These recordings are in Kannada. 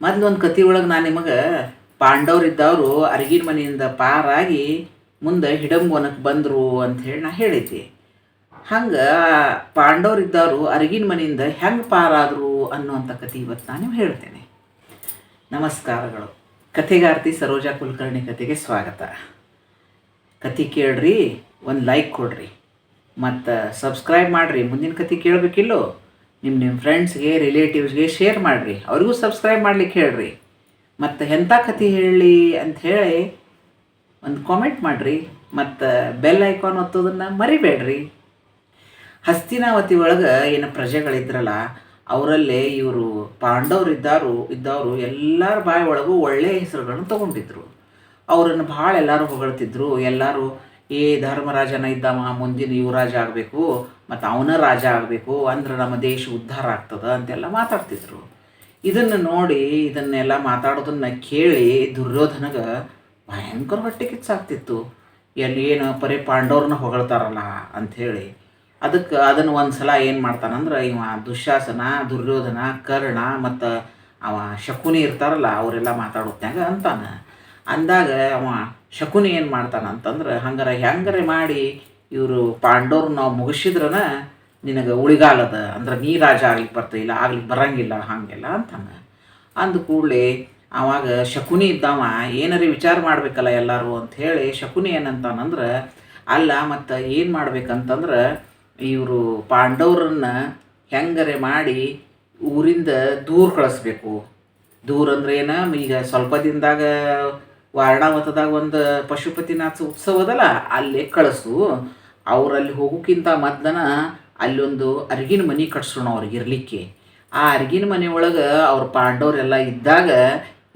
ಮೊದ್ಲು ಒಂದು ಕತೆ ಒಳಗೆ ನಾನು ನಿಮಗೆ ಪಾಂಡವರಿದ್ದವರು ಅರಗಿನ ಮನೆಯಿಂದ ಪಾರಾಗಿ ಮುಂದೆ ಹಿಡಂಬೋನಕ್ಕೆ ಬಂದರು ಅಂತ ಹೇಳಿ ನಾ ಹೇಳಿದ್ದೆ. ಹಂಗೆ ಪಾಂಡವರಿದ್ದವರು ಅರಗಿನ ಮನೆಯಿಂದ ಹೆಂಗೆ ಪಾರಾದರು ಅನ್ನುವಂಥ ಕತೆ ಇವತ್ತು ನಾನು ನಿಮ್ಗೆ ಹೇಳ್ತೇನೆ. ನಮಸ್ಕಾರಗಳು. ಕಥೆಗಾರ್ತಿ ಸರೋಜಾ ಕುಲಕರ್ಣಿ ಕತೆಗೆ ಸ್ವಾಗತ. ಕತೆ ಕೇಳ್ರಿ, ಒಂದು ಲೈಕ್ ಕೊಡ್ರಿ. ಮತ್ತು ಸಬ್ಸ್ಕ್ರೈಬ್ ಮಾಡಿರಿ. ಮುಂದಿನ ಕತೆ ಕೇಳಬೇಕಿಲ್ಲೋ? ನಿಮ್ಮ ನಿಮ್ಮ ಫ್ರೆಂಡ್ಸ್ಗೆ ರಿಲೇಟಿವ್ಸ್ಗೆ ಶೇರ್ ಮಾಡಿರಿ. ಅವ್ರಿಗೂ ಸಬ್ಸ್ಕ್ರೈಬ್ ಮಾಡ್ಲಿಕ್ಕೆ ಹೇಳ್ರಿ. ಮತ್ತು ಎಂಥ ಕಥೆ ಹೇಳಿ ಅಂತ ಹೇಳಿ ಒಂದು ಕಾಮೆಂಟ್ ಮಾಡಿರಿ. ಮತ್ತು ಬೆಲ್ ಐಕಾನ್ ಒತ್ತೋದನ್ನು ಮರಿಬೇಡ್ರಿ. ಹಸ್ತಿನಾವತಿ ಒಳಗೆ ಏನು ಪ್ರಜೆಗಳಿದ್ರಲ್ಲ, ಅವರಲ್ಲೇ ಇವರು ಪಾಂಡವರು ಇದ್ದಾರು, ಇದ್ದವರು ಎಲ್ಲರ ಬಾಯಿ ಒಳಗೂ ಒಳ್ಳೆಯ ಹೆಸರುಗಳನ್ನು ತಗೊಂಡಿದ್ರು. ಅವರನ್ನು ಭಾಳ ಎಲ್ಲರೂ ಹೊಗಳ್ತಿದ್ರು. ಎಲ್ಲರೂ ಏ ಧರ್ಮರಾಜನ ಇದ್ದವ ಮುಂದಿನ ಯುವರಾಜ ಆಗಬೇಕು, ಮತ್ತು ಅವನ ರಾಜ ಆಗಬೇಕು, ಅಂದ್ರೆ ನಮ್ಮ ದೇಶ ಉದ್ಧಾರ ಆಗ್ತದ ಅಂತೆಲ್ಲ ಮಾತಾಡ್ತಿದ್ರು. ಇದನ್ನು ನೋಡಿ, ಇದನ್ನೆಲ್ಲ ಮಾತಾಡೋದನ್ನ ಕೇಳಿ ದುರ್ಯೋಧನಗೆ ಭಯಂಕರ ಹೊಟ್ಟೆ ಕಿಚ್ಚಾಗ್ತಿತ್ತು. ಎಲ್ಲಿ ಏನು ಪರಿ ಪಾಂಡವ್ರನ್ನ ಹೊಗಳ್ತಾರಲ್ಲ ಅಂಥೇಳಿ. ಅದಕ್ಕೆ ಅದನ್ನು ಒಂದು ಸಲ ಏನು ಮಾಡ್ತಾನಂದ್ರೆ, ಇವ ದುಶಾಸನ, ದುರ್ಯೋಧನ, ಕರ್ಣ, ಮತ್ತು ಅವ ಶಕುನಿ ಇರ್ತಾರಲ್ಲ, ಅವರೆಲ್ಲ ಮಾತಾಡೋತ್ನಾಗ ಅಂತಾನೆ. ಅಂದಾಗ ಅವ ಶಕುನಿ ಏನು ಮಾಡ್ತಾನ ಅಂತಂದ್ರೆ, ಹಂಗಾರೆ ಹೆಂಗಾರೆ ಮಾಡಿ ಇವರು ಪಾಂಡವ್ರು ನಾವು ಮುಗಿಸಿದ್ರನ ನಿನಗೆ ಉಳಿಗಾಲದ, ಅಂದ್ರೆ ನೀ ರಾಜ ಆಗ್ಲಿಕ್ಕೆ ಬರ್ತಿಲ್ಲ ಆಗ್ಲಿಕ್ಕೆ ಬರಂಗಿಲ್ಲ, ಹಾಗೆಲ್ಲ ಅಂತಾನೆ ಅಂದ ಕೂಡಲೇ ಅವಾಗ ಶಕುನಿ ಇದ್ದವ, ಏನಾರ ವಿಚಾರ ಮಾಡ್ಬೇಕಲ್ಲ ಎಲ್ಲರೂ ಹೇಳಿ ಶಕುನಿ ಏನಂತಾನಂದ್ರೆ, ಅಲ್ಲ ಮತ್ತು ಏನು ಮಾಡ್ಬೇಕಂತಂದ್ರೆ ಇವರು ಪಾಂಡವರನ್ನ ಹೆಂಗರೆ ಮಾಡಿ ಊರಿಂದ ದೂರ ಕಳಿಸ್ಬೇಕು. ದೂರ ಅಂದ್ರೆ ಏನ ಈಗ ಸ್ವಲ್ಪ ದಿನದಾಗ ವಾರಣಾವತದಾಗ ಒಂದು ಪಶುಪತಿನಾಥ ಉತ್ಸವ ಅದಲ್ಲ, ಅಲ್ಲೇ ಕಳಿಸು. ಅವರಲ್ಲಿ ಹೋಗೋಕ್ಕಿಂತ ಮೊದ್ಲನ ಅಲ್ಲೊಂದು ಅರ್ಗಿನ ಮನೆ ಕಟ್ಸೋಣ ಅವ್ರಿಗೆ ಇರಲಿಕ್ಕೆ. ಆ ಅರ್ಗಿನ ಮನೆ ಒಳಗೆ ಅವ್ರ ಪಾಂಡವರೆಲ್ಲ ಇದ್ದಾಗ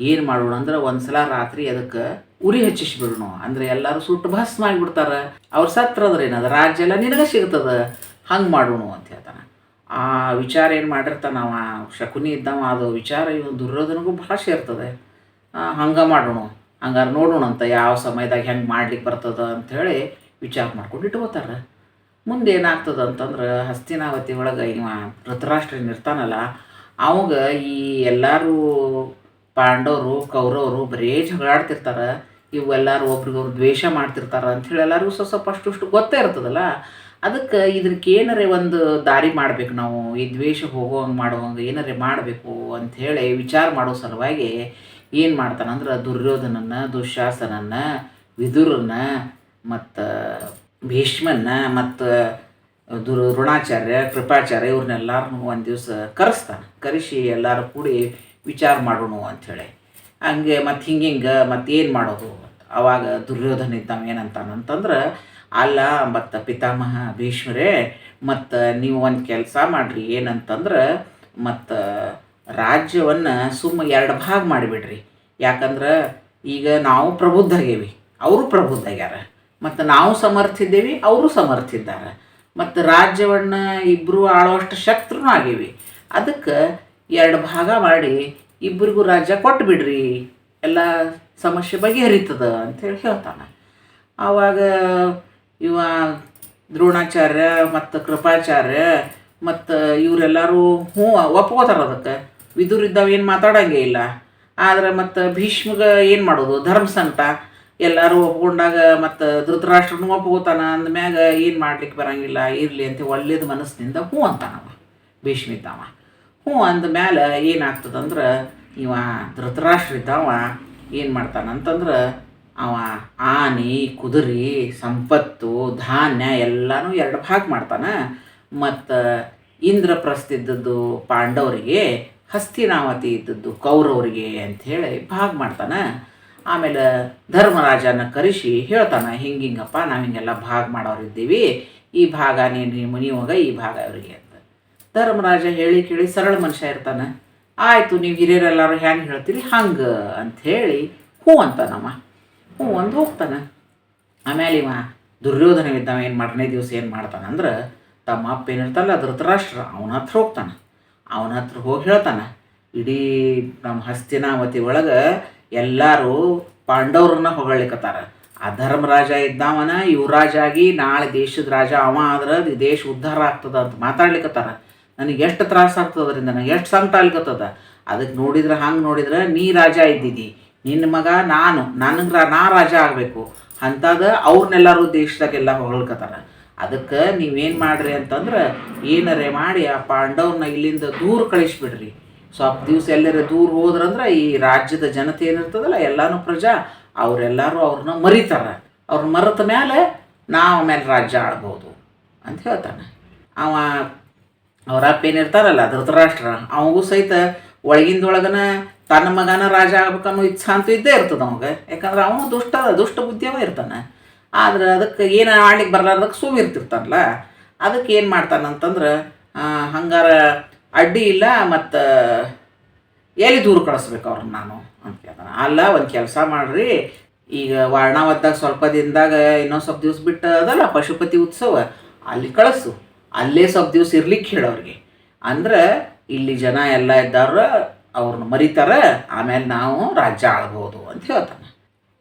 ಏನು ಮಾಡೋಣ ಅಂದ್ರೆ ಒಂದ್ಸಲ ರಾತ್ರಿ ಅದಕ್ಕೆ ಉರಿ ಹಚ್ಚಿಸ್ಬಿಡೋಣ. ಅಂದ್ರೆ ಎಲ್ಲರೂ ಸುಟ್ಟು ಭಸ್ಮ ಆಗಿಬಿಡ್ತಾರೆ. ಅವ್ರು ಸತ್ರದ್ರೆ ಏನದ ರಾಜ್ಯ ಎಲ್ಲ ನಿನಗೆ ಸಿಗ್ತದ. ಹಂಗೆ ಮಾಡೋಣ ಅಂತ ಹೇಳ್ತಾನೆ. ಆ ವಿಚಾರ ಏನು ಮಾಡಿರ್ತಾನ ಅವ? ಶಕುನಿ ಇದ್ದಾವ ಅದು ವಿಚಾರ ಇವನು ದುರ್ಯೋಧನಗೂ ಭಾಳ ಸೇರ್ತದೆ ಹಂಗೆ ಮಾಡೋಣ. ಹಂಗಾರೆ ನೋಡೋಣ ಅಂತ ಯಾವ ಸಮಯದಾಗ ಹೆಂಗೆ ಮಾಡ್ಲಿಕ್ಕೆ ಬರ್ತದ ಅಂಥೇಳಿ ವಿಚಾರ ಮಾಡ್ಕೊಂಡು ಇಟ್ಕೋತಾರೆ. ಮುಂದೆ ಏನಾಗ್ತದ ಅಂತಂದ್ರೆ ಹಸ್ತಿನಾವತಿ ಒಳಗೆ ಇವ ಧೃತರಾಷ್ಟ್ರನ್ ಇರ್ತಾನಲ್ಲ, ಅವಾಗ ಈ ಎಲ್ಲರೂ ಪಾಂಡವರು, ಕೌರವರು ಬರೀ ಜಗಳಾಡ್ತಿರ್ತಾರೆ. ಇವೆಲ್ಲರೂ ಒಬ್ರಿಗೊಬ್ರು ದ್ವೇಷ ಮಾಡ್ತಿರ್ತಾರೆ ಅಂಥೇಳಿ ಎಲ್ಲರಿಗೂ ಸ್ವಲ್ಪ ಸ್ವಲ್ಪ ಅಷ್ಟು ಗೊತ್ತೇ ಇರ್ತದಲ್ಲ. ಅದಕ್ಕೆ ಇದಕ್ಕೆ ಏನಾರೇ ಒಂದು ದಾರಿ ಮಾಡ್ಬೇಕು ನಾವು, ಈ ದ್ವೇಷ ಹೋಗೋ ಹಂಗೆ ಮಾಡೋ ಹಂಗೆ ಏನಾರೇ ಮಾಡಬೇಕು ಅಂಥೇಳಿ ವಿಚಾರ ಮಾಡೋ ಸಲುವಾಗಿ ಏನು ಮಾಡ್ತಾನಂದ್ರೆ ದುರ್ಯೋಧನನ್ನು ದುಶ್ಯಾಸನನ್ನು ವಿದುರನ್ನ, ಮತ್ತು ಭೀಷ್ಮನ್ನ, ಮತ್ತು ದುರ್ ಋಣಾಚಾರ್ಯ ಕೃಪಾಚಾರ್ಯ ಇವ್ರನ್ನೆಲ್ಲರನ್ನೂ ಒಂದು ದಿವಸ ಕರೆಸ್ತಾನೆ. ಕರೆಸಿ ಎಲ್ಲರೂ ಕೂಡಿ ವಿಚಾರ ಮಾಡೋಣ ಅಂಥೇಳಿ ಹಂಗೆ ಮತ್ತು ಹಿಂಗೆ ಹಿಂಗೆ ಮತ್ತು ಏನು ಮಾಡೋದು? ಅವಾಗ ದುರ್ಯೋಧನ ಇದ್ದಾವ ಏನಂತಾನಂತಂದ್ರೆ ಅಲ್ಲ ಮತ್ತು ಪಿತಾಮಹ, ಭೀಷ್ಮರೇ, ಮತ್ತು ನೀವು ಒಂದು ಕೆಲಸ ಮಾಡಿರಿ ಏನಂತಂದ್ರೆ, ಮತ್ತು ರಾಜ್ಯವನ್ನು ಸುಮ್ಮ ಎರಡು ಭಾಗ ಮಾಡಿಬಿಡ್ರಿ. ಯಾಕಂದ್ರೆ ಈಗ ನಾವು ಪ್ರಬುದ್ಧಾಗೇವಿ, ಅವರು ಪ್ರಬುದ್ಧಾಗ್ಯಾರ. ಮತ್ತು ನಾವು ಸಮರ್ಥ ಇದ್ದೇವೆ ಅವರು ಸಮರ್ಥ ಇದ್ದಾರೆ ಮತ್ತು ರಾಜ್ಯವನ್ನು ಇಬ್ಬರು ಆಳುವಷ್ಟು ಶಕ್ತರೂ ಆಗೇವಿ. ಅದಕ್ಕೆ ಎರಡು ಭಾಗ ಮಾಡಿ ಇಬ್ಬರಿಗೂ ರಾಜ್ಯ ಕೊಟ್ಟು ಬಿಡ್ರಿ ಎಲ್ಲ ಸಮಸ್ಯೆ ಬಗೆಹರಿತದ ಅಂಥೇಳಿ ಹೇಳ್ತಾನೆ. ಆವಾಗ ಇವ ದ್ರೋಣಾಚಾರ್ಯ ಮತ್ತು ಕೃಪಾಚಾರ್ಯ ಮತ್ತು ಇವರೆಲ್ಲರೂ ಹ್ಞೂ ಒಪ್ಕೋತಾರ ಅದಕ್ಕೆ. ವಿದುರಿದ್ದಾವ ಏನು ಮಾತಾಡಂಗೆ ಇಲ್ಲ. ಆದ್ರೆ ಮತ್ತು ಭೀಷ್ಮಗ ಏನು ಮಾಡೋದು? ಧರ್ಮ ಎಲ್ಲರೂ ಒಪ್ಕೊಂಡಾಗ ಮತ್ತು ಧೃತರಾಷ್ಟ್ರನೂ ಒಪ್ಕೋತಾನ. ಅಂದಮ್ಯಾಗ ಏನು ಮಾಡ್ಲಿಕ್ಕೆ ಬರಂಗಿಲ್ಲ. ಇರಲಿ ಅಂತ ಒಳ್ಳೇದು ಮನಸ್ಸಿನಿಂದ ಹ್ಞೂ ಅಂತಾನವ. ಭೀಷ್ಮ ಇದ್ದಾವ ಹ್ಞೂ ಅಂದಮ್ಯಾಲ ಏನಾಗ್ತದಂದ್ರೆ ಇವ ಧೃತರಾಷ್ಟ್ರ ಇದ್ದಾವ ಏನು ಮಾಡ್ತಾನಂತಂದ್ರೆ ಅವ ಆನೆ, ಕುದುರೆ, ಸಂಪತ್ತು, ಧಾನ್ಯ ಎಲ್ಲನೂ ಎರಡು ಭಾಗ ಮಾಡ್ತಾನೆ. ಮತ್ತು ಇಂದ್ರಪ್ರಸ್ಥಿದ್ದದ್ದು ಪಾಂಡವರಿಗೆ ಹಸ್ತಿನಾವತಿ ಇದ್ದದ್ದು ಕೌರವರಿಗೆ ಅಂಥೇಳಿ ಭಾಗ ಮಾಡ್ತಾನೆ. ಆಮೇಲೆ ಧರ್ಮರಾಜನ ಕರೆಸಿ ಹೇಳ್ತಾನೆ, ಹಿಂಗಿಂಗಪ್ಪ, ನಾವು ಹಿಂಗೆಲ್ಲ ಭಾಗ ಮಾಡೋರಿದ್ದೀವಿ ಈ ಭಾಗ ನೀನು ನೀವಾಗ ಈ ಭಾಗ ಅವರಿಗೆ ಅಂತ. ಧರ್ಮರಾಜ ಹೇಳಿ ಕೇಳಿ ಸರಳ ಮನುಷ್ಯ ಇರ್ತಾನೆ. ಆಯಿತು, ನೀವು ಹಿರಿಯರೆಲ್ಲರೂ ಹ್ಯಾಂಗೆ ಹೇಳ್ತೀರಿ? ಹಂಗೆ ಅಂಥೇಳಿ ಹ್ಞೂ ಅಂತಾನಮ್ಮ ಹ್ಞೂ ಅಂದು ಹೋಗ್ತಾನೆ. ಆಮೇಲೆ ಇವ ದುರ್ಯೋಧನ ಇದ್ದವ ಏನು ಮಾಡನೇ ದಿವಸ ಏನು ಮಾಡ್ತಾನೆ ಅಂದ್ರೆ ತಮ್ಮ ಅಪ್ಪ ಏನಿರ್ತಲ್ಲ ಧೃತರಾಷ್ಟ್ರ ಅವನ ಹತ್ರ ಹೋಗ್ತಾನೆ. ಅವನ ಹತ್ರ ಹೋಗಿ ಹೇಳ್ತಾನೆ, ಇಡೀ ನಮ್ಮ ಹಸ್ತಿನಾವತಿ ಒಳಗೆ ಎಲ್ಲರೂ ಪಾಂಡವ್ರನ್ನ ಹೊಗಳಿಕತ್ತಾರ. ಆ ಧರ್ಮರಾಜ ಇದ್ದವನ ಯುವರಾಜ ಆಗಿ ನಾಳೆ ದೇಶದ ರಾಜ ಅವ ಆದ್ರೆ ದೇಶ ಉದ್ಧಾರ ಆಗ್ತದ ಅಂತ ಮಾತಾಡ್ಲಿಕ್ಕತ್ತಾರ ನನಗೆ ಎಷ್ಟು ತ್ರಾಸ ಆಗ್ತದ್ರಿಂದ ನನಗೆ ಎಷ್ಟು ಸಂಕಟ ಆಗ್ಲಿಕ್ಕತ್ತದ ಅದಕ್ಕೆ ನೋಡಿದ್ರೆ, ಹಂಗೆ ನೋಡಿದ್ರೆ, ನೀ ರಾಜ ಇದ್ದಿದ್ದಿ ನಿನ್ನ ಮಗ ನಾನು, ನನಗೆ ನಾ ರಾಜ ಆಗಬೇಕು. ಅಂತಾದ ಅವ್ರನ್ನೆಲ್ಲರೂ ದೇಶದಾಗೆಲ್ಲ ಹೊಗಳ್ಕತ್ತಾರ. ಅದಕ್ಕೆ ನೀವೇನು ಮಾಡ್ರಿ ಅಂತಂದ್ರೆ ಏನರೇ ಮಾಡಿ ಆ ಪಾಂಡವ್ರನ್ನ ಇಲ್ಲಿಂದ ದೂರ ಕಳಿಸ್ಬಿಡ್ರಿ. ಸ್ವಲ್ಪ ದಿವಸ ಎಲ್ಲರ ದೂರ ಹೋದ್ರಂದ್ರೆ ಈ ರಾಜ್ಯದ ಜನತೆ ಏನಿರ್ತದಲ್ಲ, ಎಲ್ಲಾನು ಪ್ರಜಾ, ಅವರೆಲ್ಲರೂ ಅವ್ರನ್ನ ಮರಿತಾರೆ. ಅವ್ರನ್ನ ಮರೆತ ಮೇಲೆ ನಾವು ಆಮೇಲೆ ರಾಜ್ಯ ಆಡ್ಬೋದು ಅಂತ ಹೇಳ್ತಾನೆ. ಅವ, ಅವ್ರ ಅಪ್ಪ ಏನಿರ್ತಾರಲ್ಲ ಧೃತರಾಷ್ಟ್ರ ಅವಗೂ ಸಹಿತ ಒಳಗಿಂದೊಳಗನ ತನ್ನ ಮಗನ ರಾಜ ಆಗ್ಬೇಕನ್ನೋ ಇಚ್ಛಾ ಅಂತೂ ಇದ್ದೇ ಇರ್ತದೆ ಅವಾಗ. ಯಾಕಂದ್ರೆ ಅವನು ದುಷ್ಟ ದುಷ್ಟ ಬುದ್ಧಿಯವ ಇರ್ತಾನೆ. ಆದ್ರೆ ಅದಕ್ಕೆ ಏನು ಆಡ್ಲಿಕ್ಕೆ ಬರಲಾರ್ದಕ್ಕೆ ಸುಮ್ ಇರ್ತಿರ್ತಾರಲ್ಲ. ಅದಕ್ಕೆ ಏನು ಮಾಡ್ತಾನಂತಂದ್ರೆ ಹಂಗಾರ ಅಡ್ಡಿ ಇಲ್ಲ ಮತ್ತು ಎಲ್ಲಿ ದೂರ ಕಳಿಸ್ಬೇಕು ಅವ್ರನ್ನ ನಾನು ಅಂತ ಕೇಳ್ತಾನೆ ಅಲ್ಲ, ಒಂದು ಕೆಲಸ ಮಾಡಿರಿ. ಈಗ ವಾರಣಾವತ್ದಾಗ ಸ್ವಲ್ಪ ದಿನದಾಗ ಇನ್ನೊಂದು ಸ್ವಲ್ಪ ದಿವ್ಸ ಬಿಟ್ಟು ಅದಲ್ಲ, ಪಶುಪತಿ ಉತ್ಸವ. ಅಲ್ಲಿ ಕಳಿಸು. ಅಲ್ಲೇ ಸ್ವಲ್ಪ ದಿವ್ಸ ಇರ್ಲಿಕ್ಕೆ ಹೇಳೋರಿಗೆ ಅಂದ್ರೆ ಇಲ್ಲಿ ಜನ ಎಲ್ಲ ಇದ್ದಾರ ಅವ್ರನ್ನ ಮರಿತಾರೆ, ಆಮೇಲೆ ನಾವು ರಾಜ್ಯ ಆಳ್ಬೋದು ಅಂತ ಹೇಳ್ತಾನೆ.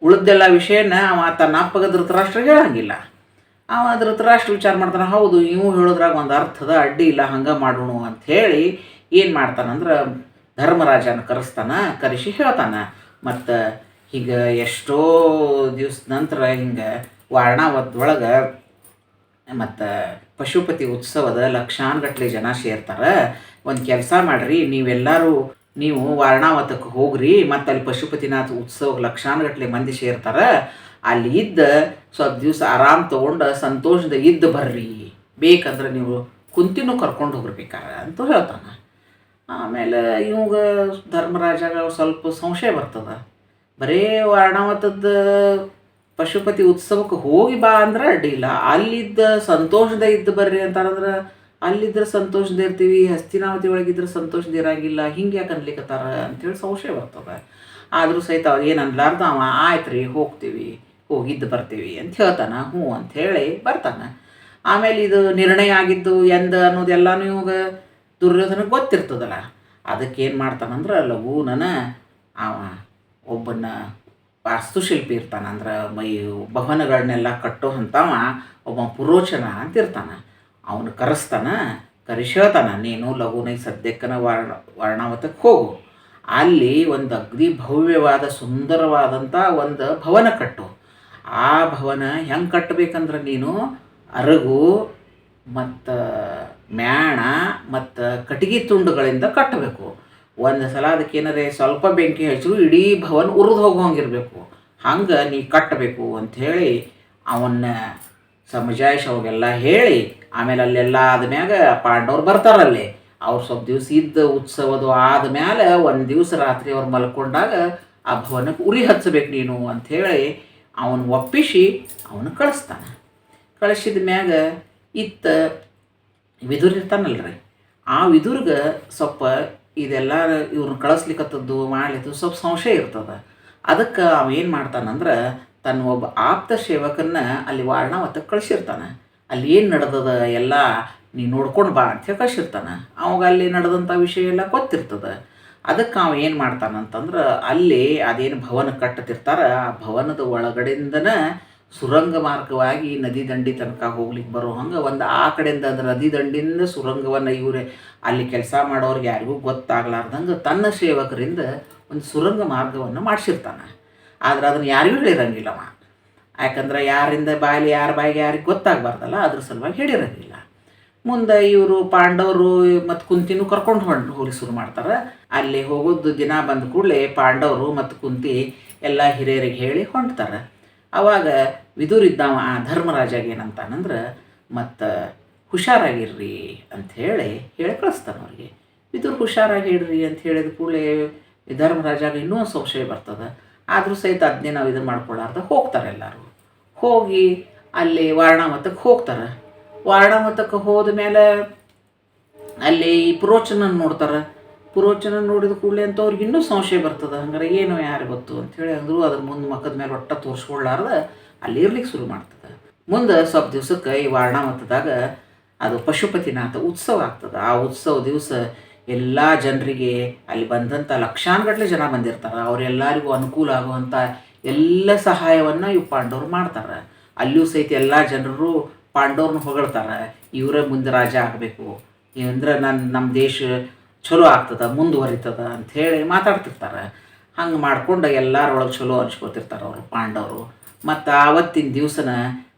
ಉಳಿದೆಲ್ಲ ವಿಷಯನ ಅವ ತನ್ನ ಅಪ್ಪಗ ಧೃತರಾಷ್ಟ್ರ ಹೇಳಂಗಿಲ್ಲ. ಅವ ಧೃತರಾಷ್ಟ್ರ ವಿಚಾರ ಮಾಡ್ತಾನೆ, ಹೌದು, ಇವು ಹೇಳೋದ್ರಾಗ ಒಂದು ಅರ್ಥದ ಅಡ್ಡಿ ಇಲ್ಲ, ಹಂಗೆ ಮಾಡೋಣ ಹೇಳಿ ಏನು ಮಾಡ್ತಾನಂದ್ರೆ ಧರ್ಮರಾಜನ ಕರೆಸ್ತಾನ, ಕರೆಸಿ ಹೇಳ್ತಾನ. ಮತ್ತು ಈಗ ಎಷ್ಟೋ ದಿವ್ಸ ನಂತರ ಹಿಂಗೆ ವಾರಣಾವತದೊಳಗೆ ಮತ್ತು ಪಶುಪತಿ ಉತ್ಸವದ ಲಕ್ಷಾನುಗಟ್ಲೆ ಜನ ಸೇರ್ತಾರೆ. ಒಂದು ಕೆಲಸ ಮಾಡಿರಿ, ನೀವೆಲ್ಲರೂ ನೀವು ವಾರಣಾವತಕ್ಕೆ ಹೋಗ್ರಿ, ಮತ್ತು ಅಲ್ಲಿ ಪಶುಪತಿನಾಥ ಉತ್ಸವಕ್ಕೆ ಲಕ್ಷಾನುಗಟ್ಲೆ ಮಂದಿ ಸೇರ್ತಾರೆ, ಅಲ್ಲಿ ಇದ್ದ ಸ್ವಲ್ಪ ದಿವಸ ಆರಾಮ್ ತೊಗೊಂಡು ಸಂತೋಷದ ಇದ್ದು ಬರ್ರಿ. ಬೇಕಂದ್ರೆ ನೀವು ಕುಂತಿನೂ ಕರ್ಕೊಂಡು ಹೋಗ್ಬೇಕಾರೆ ಅಂತ ಹೇಳ್ತಾನೆ. ಆಮೇಲೆ ಇವಾಗ ಧರ್ಮರಾಜಾಗ ಸ್ವಲ್ಪ ಸಂಶಯ ಬರ್ತದೆ. ಬರೇ ವಾರಣಾವತದ ಪಶುಪತಿ ಉತ್ಸವಕ್ಕೆ ಹೋಗಿ ಬಾ ಅಂದ್ರೆ ಅಡ್ಡಿಲ್ಲ ಅಲ್ಲಿದ್ದ ಸಂತೋಷದ ಇದ್ದು ಬರ್ರಿ ಅಂತಾರಂದ್ರೆ ಅಲ್ಲಿದ್ದರೆ ಸಂತೋಷದ ಇರ್ತೀವಿ, ಹಸ್ತಿನಾವತಿ ಒಳಗಿದ್ರೆ ಸಂತೋಷದ ಇರಂಗಿಲ್ಲ, ಹಿಂಗೆ ಯಾಕೆ ಅನ್ಲಿಕ್ಕತ್ತಾರ ಅಂತೇಳಿ ಸಂಶಯ ಬರ್ತದೆ. ಆದರೂ ಸಹಿತ ಅವ್ರು ಏನು ಅನ್ಲಾರ್ದ ಅವ, ಆಯ್ತು ರೀ ಹೋಗ್ತೀವಿ, ಹೋಗಿದ್ದು ಬರ್ತೀವಿ ಅಂತ ಹೇಳ್ತಾನೆ, ಹ್ಞೂ ಅಂಥೇಳಿ ಬರ್ತಾನೆ. ಆಮೇಲೆ ಇದು ನಿರ್ಣಯ ಆಗಿದ್ದು ಎಂದ ಅನ್ನೋದೆಲ್ಲನೂ ಇವಾಗ ದುರ್ಯೋಧನಕ್ಕೆ ಗೊತ್ತಿರ್ತದಲ್ಲ. ಅದಕ್ಕೆ ಏನು ಮಾಡ್ತಾನಂದ್ರೆ, ಲಘೂನನ ಅವ ಒಬ್ಬನ ವಾಸ್ತುಶಿಲ್ಪಿ ಇರ್ತಾನೆ ಅಂದ್ರೆ ಮೈ ಭವನಗಳನ್ನೆಲ್ಲ ಕಟ್ಟೋ ಅಂತವ ಒಬ್ಬ ಪುರೋಚನ ಅಂತ ಇರ್ತಾನೆ ಅವನು ಕರೆಸ್ತಾನ ಕರೆಸೋತಾನ ನೀನು ಲಘುನೈ ಸದ್ಯಕ್ಕನ ವರ್ಣ, ವರ್ಣಾವತಕ್ಕೆ ಹೋಗು. ಅಲ್ಲಿ ಒಂದು ಅಗ್ದಿ ಭವ್ಯವಾದ ಸುಂದರವಾದಂಥ ಒಂದು ಭವನ ಕಟ್ಟು. ಆ ಭವನ ಹೆಂಗೆ ಕಟ್ಟಬೇಕಂದ್ರೆ ನೀನು ಅರಗು ಮತ್ತು ಮ್ಯಾಣ ಮತ್ತು ಕಟ್ಟಿಗೆ ತುಂಡುಗಳಿಂದ ಕಟ್ಟಬೇಕು. ಒಂದು ಸಲ ಅದಕ್ಕೆ ಏನಾರೇ ಸ್ವಲ್ಪ ಬೆಂಕಿ ಹಚ್ಚು ಇಡೀ ಭವನ ಉರಿದು ಹೋಗೋಂಗಿರಬೇಕು ಹಂಗೆ ನೀ ಕಟ್ಟಬೇಕು ಅಂಥೇಳಿ ಅವನ್ನ ಸಮಜಾಯಿಷ್ ಅವಾಗೆಲ್ಲ ಹೇಳಿ ಆಮೇಲೆ ಅಲ್ಲೆಲ್ಲ ಆದ್ಮ್ಯಾಗ ಪಾಂಡವ್ರು ಬರ್ತಾರಲ್ಲಿ. ಅವ್ರು ಸ್ವಲ್ಪ ದಿವ್ಸ ಇದ್ದ ಉತ್ಸವದು ಆದ್ಮೇಲೆ ಒಂದು ದಿವಸ ರಾತ್ರಿ ಅವ್ರು ಮಲ್ಕೊಂಡಾಗ ಆ ಭವನಕ್ಕೆ ಉರಿ ಹಚ್ಚಬೇಕು ನೀನು ಅಂಥೇಳಿ ಅವನು ಒಪ್ಪಿಸಿ ಅವನು ಕಳಿಸ್ತಾನೆ. ಕಳಿಸಿದ ಮ್ಯಾಗ ಇತ್ತ ವಿದುರ್ ಇರ್ತಾನಲ್ರಿ. ಆ ವಿದುರ್ಗೆ ಸ್ವಲ್ಪ ಇದೆಲ್ಲ ಇವ್ರನ್ನ ಕಳಿಸ್ಲಿಕ್ಕತ್ತದ್ದು ಮಾಡ್ಲಿತ್ತು ಸ್ವಲ್ಪ ಸಂಶಯ ಇರ್ತದೆ. ಅದಕ್ಕೆ ಅವೇನು ಮಾಡ್ತಾನಂದ್ರೆ ತನ್ನ ಒಬ್ಬ ಆಪ್ತ ಸೇವಕನ್ನ ಅಲ್ಲಿ ವಾರಣಾವತಕ್ಕೆ ಕಳಿಸಿರ್ತಾನೆ. ಅಲ್ಲಿ ಏನು ನಡೆದದ ಎಲ್ಲ ನೀ ನೋಡ್ಕೊಂಡು ಬಾ ಅಂತ ಕಳಿಸಿರ್ತಾನೆ. ಅವಾಗ ಅಲ್ಲಿ ನಡೆದಂಥ ವಿಷಯ ಎಲ್ಲ ಗೊತ್ತಿರ್ತದೆ. ಅದಕ್ಕೆ ಅವ ಏನು ಮಾಡ್ತಾನಂತಂದ್ರೆ ಅಲ್ಲಿ ಅದೇನು ಭವನ ಕಟ್ಟತಿರ್ತಾರ, ಆ ಭವನದ ಒಳಗಡೆಯಿಂದನೇ ಸುರಂಗ ಮಾರ್ಗವಾಗಿ ನದಿ ದಂಡಿ ತನಕ ಹೋಗ್ಲಿಕ್ಕೆ ಬರೋ ಹಂಗೆ ಒಂದು ಆ ಕಡೆಯಿಂದ ಅಂದ್ರೆ ನದಿ ದಂಡಿಂದ ಸುರಂಗವನ್ನು ಇವರೇ ಅಲ್ಲಿ ಕೆಲಸ ಮಾಡೋರಿಗೆ ಯಾರಿಗೂ ಗೊತ್ತಾಗ್ಲಾರ್ದಂಗೆ ತನ್ನ ಸೇವಕರಿಂದ ಒಂದು ಸುರಂಗ ಮಾರ್ಗವನ್ನು ಮಾಡಿಸಿರ್ತಾನೆ. ಆದ್ರೆ ಅದನ್ನು ಯಾರಿಗೂ ಹೇಳಿರಂಗಿಲ್ಲವ. ಯಾಕಂದ್ರೆ ಯಾರಿಂದ ಬಾಯಲ್ಲಿ ಯಾರ ಬಾಯಿಗೆ ಯಾರಿಗೆ ಗೊತ್ತಾಗಬಾರ್ದಲ್ಲ, ಅದ್ರ ಸಲುವಾಗಿ ಹೇಳಿರೋದಿಲ್ಲ ಮುಂದೆ ಇವರು ಪಾಂಡವರು ಮತ್ತು ಕುಂತಿನೂ ಕರ್ಕೊಂಡು ಹೊಂಟು ಹೋಗಿ ಶುರು ಮಾಡ್ತಾರೆ. ಅಲ್ಲಿ ಹೋಗೋದು ದಿನ ಬಂದ ಕೂಡಲೇ ಪಾಂಡವರು ಮತ್ತು ಕುಂತಿ ಎಲ್ಲ ಹಿರಿಯರಿಗೆ ಹೇಳಿ ಹೊಂಟ್ತಾರೆ. ಆವಾಗ ವಿದುರಿದ್ದಾವ ಆ ಧರ್ಮರಾಜಾಗ ಏನಂತಾನಂದ್ರೆ, ಮತ್ತು ಹುಷಾರಾಗಿರ್ರಿ ಅಂಥೇಳಿ ಹೇಳಿ ಕಳಿಸ್ತಾನೆ ಅವ್ರಿಗೆ. ವಿದುರ್ ಹುಷಾರಾಗಿ ಇಡ್ರಿ ಅಂತ ಹೇಳಿದ ಕೂಡಲೇ ಧರ್ಮರಾಜಾಗ ಇನ್ನೂ ಸಂಶಯ ಬರ್ತದೆ. ಆದರೂ ಸಹಿತ ಅದನ್ನೇ ನಾವು ಇದನ್ನು ಮಾಡ್ಕೊಳ್ಳಾರ್ದ ಹೋಗ್ತಾರೆ ಎಲ್ಲರೂ. ಹೋಗಿ ಅಲ್ಲಿ ವಾರಣಾಮತಕ್ಕೆ ಹೋಗ್ತಾರೆ. ವಾರಣಾಮತಕ್ಕೆ ಹೋದ ಮೇಲೆ ಅಲ್ಲಿ ಪುರೋಚನ ನೋಡ್ತಾರೆ. ಪುರೋಚನ ನೋಡಿದ ಕೂಡಲೇ ಅಂತ ಅವ್ರಿಗೆ ಇನ್ನೂ ಸಂಶಯ ಬರ್ತದೆ. ಹಂಗಾರೆ ಏನೋ ಯಾರು ಗೊತ್ತು ಅಂಥೇಳಿ ಅಂದರು ಅದ್ರ ಮುಂದೆ ಮಕ್ಕದ ಮೇಲೆ ಒಟ್ಟ ತೋರಿಸ್ಕೊಳ್ಳಾರ್ದ ಅಲ್ಲಿ ಇರ್ಲಿಕ್ಕೆ ಶುರು ಮಾಡ್ತದೆ. ಮುಂದೆ ಸ್ವಲ್ಪ ದಿವ್ಸಕ್ಕೆ ಈ ವಾರಣಾಮತದಾಗ ಅದು ಪಶುಪತಿನಾಥ ಉತ್ಸವ ಆಗ್ತದೆ. ಆ ಉತ್ಸವ ದಿವಸ ಎಲ್ಲ ಜನರಿಗೆ ಅಲ್ಲಿ ಬಂದಂಥ ಲಕ್ಷಾನುಗಟ್ಟಲೆ ಜನ ಬಂದಿರ್ತಾರೆ. ಅವರೆಲ್ಲರಿಗೂ ಅನುಕೂಲ ಆಗುವಂಥ ಎಲ್ಲ ಸಹಾಯವನ್ನು ಇವು ಪಾಂಡವರು ಮಾಡ್ತಾರೆ. ಅಲ್ಲಿಯೂ ಸಹಿತ ಎಲ್ಲ ಜನರು ಪಾಂಡವ್ರನ್ನ ಹೊಗಳ್ತಾರೆ. ಇವರೇ ಮುಂದೆ ರಾಜ ಆಗಬೇಕು. ಏನಂದ್ರೆ ನನ್ನ ನಮ್ಮ ದೇಶ ಚಲೋ ಆಗ್ತದ, ಮುಂದುವರಿತದ ಅಂಥೇಳಿ ಮಾತಾಡ್ತಿರ್ತಾರೆ. ಹಂಗೆ ಮಾಡ್ಕೊಂಡು ಎಲ್ಲರೊಳಗೆ ಚಲೋ ಅನ್ಸ್ಕೊತಿರ್ತಾರೆ ಅವರು ಪಾಂಡವರು. ಮತ್ತು ಆವತ್ತಿನ ದಿವಸನ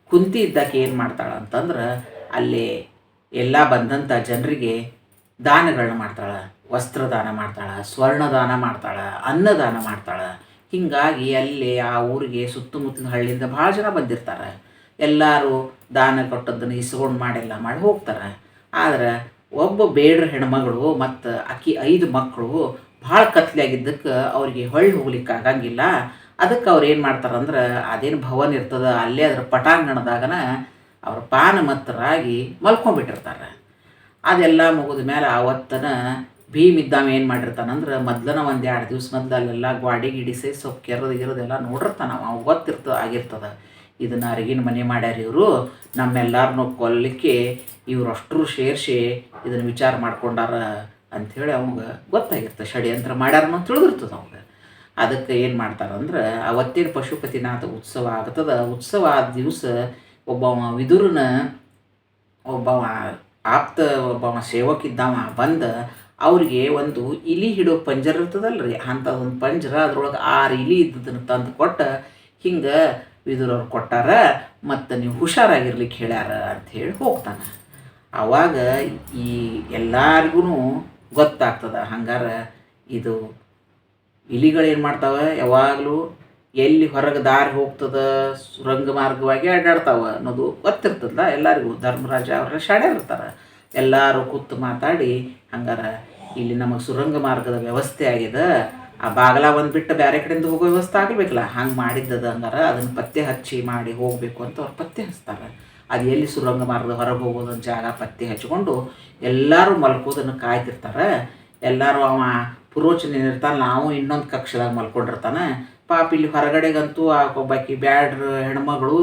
ಕುಂತಿ ಇದ್ದಾಗ ಏನು ಮಾಡ್ತಾಳೆ ಅಂತಂದ್ರೆ ಅಲ್ಲಿ ಎಲ್ಲ ಬಂದಂಥ ಜನರಿಗೆ ದಾನಗಳನ್ನ ಮಾಡ್ತಾಳೆ. ವಸ್ತ್ರದಾನ ಮಾಡ್ತಾಳೆ, ಸ್ವರ್ಣದಾನ ಮಾಡ್ತಾಳೆ, ಅನ್ನದಾನ ಮಾಡ್ತಾಳೆ. ಹೀಗಾಗಿ ಅಲ್ಲಿ ಆ ಊರಿಗೆ ಸುತ್ತಮುತ್ತಲಿನ ಹಳ್ಳಿಯಿಂದ ಭಾಳ ಜನ ಬಂದಿರ್ತಾರೆ. ಎಲ್ಲರೂ ದಾನ ಕೊಟ್ಟದ್ದನ್ನು ಇಸ್ಕೊಂಡು ಮಾಡೆಲ್ಲ ಮಾಡಿ ಹೋಗ್ತಾರೆ. ಆದ್ರೆ ಒಬ್ಬ ಬೇಡ್ರ ಹೆಣ್ಮಗಳು ಮತ್ತು ಅಕ್ಕಿ ಐದು ಮಕ್ಕಳು ಭಾಳ ಕತ್ಲೆಯಾಗಿದ್ದಕ್ಕೆ ಅವ್ರಿಗೆ ಹೊಳ್ಳಿ ಹೋಗ್ಲಿಕ್ಕೆ ಆಗಂಗಿಲ್ಲ. ಅದಕ್ಕೆ ಅವ್ರು ಏನು ಮಾಡ್ತಾರಂದ್ರೆ ಅದೇನು ಭವನ ಇರ್ತದ ಅಲ್ಲೇ ಅದ್ರ ಪಟಾಂಗಣದಾಗನ ಅವ್ರ ಪಾನಮತ್ತರಾಗಿ ಮಲ್ಕೊಂಡ್ಬಿಟ್ಟಿರ್ತಾರೆ. ಅದೆಲ್ಲ ಮುಗಿದ ಮೇಲೆ ಆವತ್ತನ ಭೀಮ್ ಇದ್ದಾವೆ ಏನು ಮಾಡಿರ್ತಾನಂದ್ರೆ ಮೊದ್ಲನ ಒಂದು ಎರಡು ದಿವ್ಸ ಮೊದ್ಲು ಅಲ್ಲೆಲ್ಲ ಗ್ವಾಡಿ ಗಿಡಿಸಿ ಸೊಪ್ಪು ಕೆರದು ನೋಡಿರ್ತಾನ ಅವ. ಗೊತ್ತಿರ್ತ ಆಗಿರ್ತದ. ಇದನ್ನು ಅರಿಗಿನ ಮನೆ ಮಾಡ್ಯಾರ ಇವರು. ನಮ್ಮೆಲ್ಲರನ್ನೂ ಕೊಲ್ಲಕ್ಕೆ ಇವ್ರು ಅಷ್ಟರು ಸೇರಿಸಿ ಇದನ್ನು ವಿಚಾರ ಮಾಡ್ಕೊಂಡಾರ ಅಂಥೇಳಿ ಅವಂಗೆ ಗೊತ್ತಾಗಿರ್ತದೆ ಷಡ್ಯಂತ್ರ ಮಾಡ್ಯಾರ ಅಂತ ತಿಳಿದಿರ್ತದೆ ಅವಂಗೆ. ಅದಕ್ಕೆ ಏನು ಮಾಡ್ತಾರಂದ್ರೆ ಅವತ್ತಿನ ಪಶುಪತಿನಾಥ ಉತ್ಸವ ಆಗ್ತದ. ಉತ್ಸವ ಆದ ದಿವಸ ಒಬ್ಬವ ವಿದುರನ ಒಬ್ಬವ ಆಪ್ತ ಒಬ್ಬವ ಸೇವಕ ಬಂದು ಬಂದ ಅವ್ರಿಗೆ ಒಂದು ಇಲಿ ಹಿಡೋ ಪಂಜರ ಇರ್ತದಲ್ರಿ? ಒಂದು ಪಂಜರ ಅದ್ರೊಳಗೆ ಆರು ಇಲಿ ಇದ್ದದನ್ನು ತಂದು ಕೊಟ್ಟ ಹಿಂಗೆ ವಿದುರವ್ರು ಕೊಟ್ಟಾರ, ಮತ್ತು ನೀವು ಹುಷಾರಾಗಿರ್ಲಿಕ್ಕೆ ಹೇಳ್ಯಾರ ಅಂಥೇಳಿ ಹೋಗ್ತಾನೆ. ಆವಾಗ ಈ ಎಲ್ಲರಿಗೂ ಗೊತ್ತಾಗ್ತದ, ಹಂಗಾರೆ ಇದು ಇಲಿಗಳೇನು ಮಾಡ್ತಾವೆ? ಯಾವಾಗಲೂ ಎಲ್ಲಿ ಹೊರಗೆ ದಾರಿ ಹೋಗ್ತದ, ಸುರಂಗ ಮಾರ್ಗವಾಗಿ ಅಡ್ಡಾಡ್ತಾವೆ ಅನ್ನೋದು ಗೊತ್ತಿರ್ತದಲ್ಲ ಎಲ್ಲರಿಗೂ. ಧರ್ಮರಾಜ ಅವರೆಲ್ಲ ಶಾಡ್ಯಾರ ಇರ್ತಾರೆ ಎಲ್ಲರೂ ಕೂತು ಮಾತಾಡಿ, ಹಂಗಾರ ಇಲ್ಲಿ ನಮಗೆ ಸುರಂಗ ಮಾರ್ಗದ ವ್ಯವಸ್ಥೆ ಆಗಿದೆ. ಆ ಬಾಗಲ ಒಂದು ಬಿಟ್ಟು ಬೇರೆ ಕಡೆಯಿಂದ ಹೋಗೋ ವ್ಯವಸ್ಥೆ ಆಗಬೇಕಲ್ಲ? ಹಂಗೆ ಮಾಡಿದ್ದದ ಹಂಗಾರ ಅದನ್ನು ಪತ್ತೆ ಹಚ್ಚಿ ಮಾಡಿ ಹೋಗಬೇಕು ಅಂತ ಅವ್ರು ಪತ್ತೆ ಹಚ್ತಾರೆ. ಅದು ಎಲ್ಲಿ ಸುರಂಗ ಮಾರ್ಗದ ಹೊರಗೆ ಹೋಗೋದೊಂದು ಜಾಗ ಪತ್ತೆ ಹಚ್ಕೊಂಡು ಎಲ್ಲರೂ ಮಲ್ಕೋದನ್ನು ಕಾಯ್ತಿರ್ತಾರೆ ಎಲ್ಲರೂ ಅವ ಪುರೋಚನೆ ಇರ್ತಾನೆ ನಾವು ಇನ್ನೊಂದು ಕಕ್ಷದಾಗ ಮಲ್ಕೊಂಡಿರ್ತಾನೆ. ಪಾಪ ಇಲ್ಲಿ ಹೊರಗಡೆಗಂತೂ ಆ ಒಬ್ಬಾಕಿ ಬ್ಯಾಡ್ರ ಹೆಣ್ಮಗಳು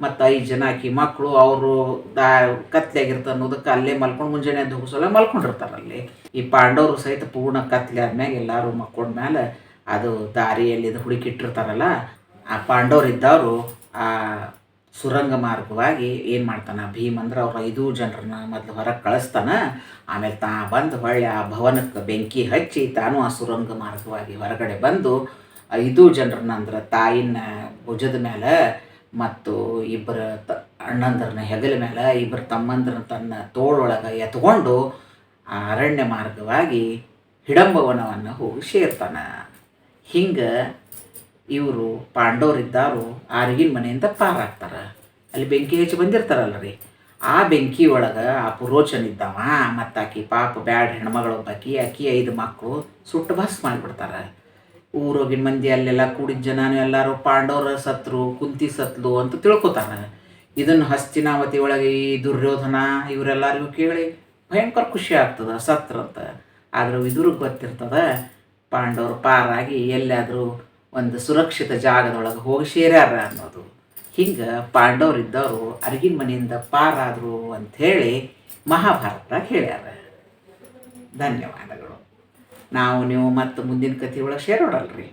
ಮತ್ತು ಐದು ಜನ ಆಕಿ ಮಕ್ಕಳು ಅವರು ದಾ ಕತ್ಲೆಯಾಗಿರ್ತ ಅನ್ನೋದಕ್ಕೆ ಅಲ್ಲೇ ಮಲ್ಕೊಂಡು ಮುಂಜಾನೆ ಎದ್ದು ಹೋಗಿಸೋಲ್ಲ ಮಲ್ಕೊಂಡಿರ್ತಾರೆ ಅಲ್ಲಿ. ಈ ಪಾಂಡವರು ಸಹಿತ ಪೂರ್ಣ ಕತ್ಲೆ ಆದ್ಮ್ಯಾಗ ಎಲ್ಲರೂ ಮಕ್ಕೊಂಡ್ಮೇಲೆ ಅದು ದಾರಿಯಲ್ಲಿ ಇದು ಹುಡುಕಿಟ್ಟಿರ್ತಾರಲ್ಲ, ಆ ಪಾಂಡವರು ಇದ್ದವರು ಆ ಸುರಂಗ ಮಾರ್ಗವಾಗಿ ಏನು ಮಾಡ್ತಾನೆ, ಭೀಮ್ ಅಂದ್ರೆ ಅವ್ರ ಐದು ಜನರನ್ನ ಮೊದಲು ಹೊರಗೆ ಕಳಿಸ್ತಾನೆ, ಆಮೇಲೆ ತಾ ಬಂದು ಹೊಳ್ಳಿ ಆ ಭವನಕ್ಕೆ ಬೆಂಕಿ ಹಚ್ಚಿ ತಾನು ಆ ಸುರಂಗ ಮಾರ್ಗವಾಗಿ ಹೊರಗಡೆ ಬಂದು ಐದು ಜನರನ್ನ ಅಂದ್ರೆ ತಾಯಿನ ಭುಜದ ಮೇಲೆ ಮತ್ತು ಇಬ್ಬರ ತ, ಅಣ್ಣಂದ್ರನ್ನ ಹೆಗಲ ಮೇಲೆ ಇಬ್ಬರು ತಮ್ಮಂದ್ರನ್ನ ತನ್ನ ತೋಳೊಳಗೆ ಎತ್ಕೊಂಡು ಆ ಅರಣ್ಯ ಮಾರ್ಗವಾಗಿ ಹಿಡಂಬವನವನ್ನು ಹೋಗಿ ಸೇರ್ತಾನೆ. ಹಿಂಗೆ ಇವರು ಪಾಂಡವರಿದ್ದಾರು ಆರಿಗಿನ ಮನೆಯಿಂದ ಪಾರಾಗ್ತಾರೆ. ಅಲ್ಲಿ ಬೆಂಕಿ ಹಚ್ಚಿ ಬಂದಿರ್ತಾರಲ್ಲ ರೀ. ಆ ಬೆಂಕಿ ಒಳಗೆ ಆ ಪುರೋಚನ ಇದ್ದವ ಮತ್ತು ಆಕಿ ಪಾಪ ಬ್ಯಾಡ ಹೆಣ್ಮಗಳು ಒಬ್ಬಾಕಿ, ಆಕಿ ಐದು ಮಕ್ಕಳು ಸುಟ್ಟು ಬಸ್ ಮಾಡಿಬಿಡ್ತಾರೆ. ಊರೋಗಿನ ಮಂದಿ ಅಲ್ಲೆಲ್ಲ ಕೂಡಿದ ಜನನು ಎಲ್ಲರೂ ಪಾಂಡವರ ಸತ್ರು, ಕುಂತಿ ಸತ್ಲು ಅಂತ ತಿಳ್ಕೊತಾನೆ ಇದನ್ನು ಹಸ್ತಿನಾವತಿ ಒಳಗೆ ಈ ದುರ್ಯೋಧನ ಇವರೆಲ್ಲರಿಗೂ ಕೇಳಿ ಭಯಂಕರ ಖುಷಿ ಆಗ್ತದೆ ಸತ್ರಂತ ಆದ್ರೆ ವಿದುರಿಗೆ ಗೊತ್ತಿರ್ತದ, ಪಾಂಡವರು ಪಾರಾಗಿ ಎಲ್ಲಾದರೂ ಒಂದು ಸುರಕ್ಷಿತ ಜಾಗದೊಳಗೆ ಹೋಗಿ ಸೇರ್ಯಾರ ಅನ್ನೋದು. ಹಿಂಗೆ ಪಾಂಡವರಿದ್ದವರು ಅರಿಗಿನ ಮನೆಯಿಂದ ಪಾರಾದರು ಅಂಥೇಳಿ ಮಹಾಭಾರತ ಹೇಳ್ಯಾರ. ಧನ್ಯವಾದಗಳು. ನಾವು ನೀವು ಮತ್ತು ಮುಂದಿನ ಕಥೆ ಒಳಗೆ ಸೇರೋಣಲ್ರಿ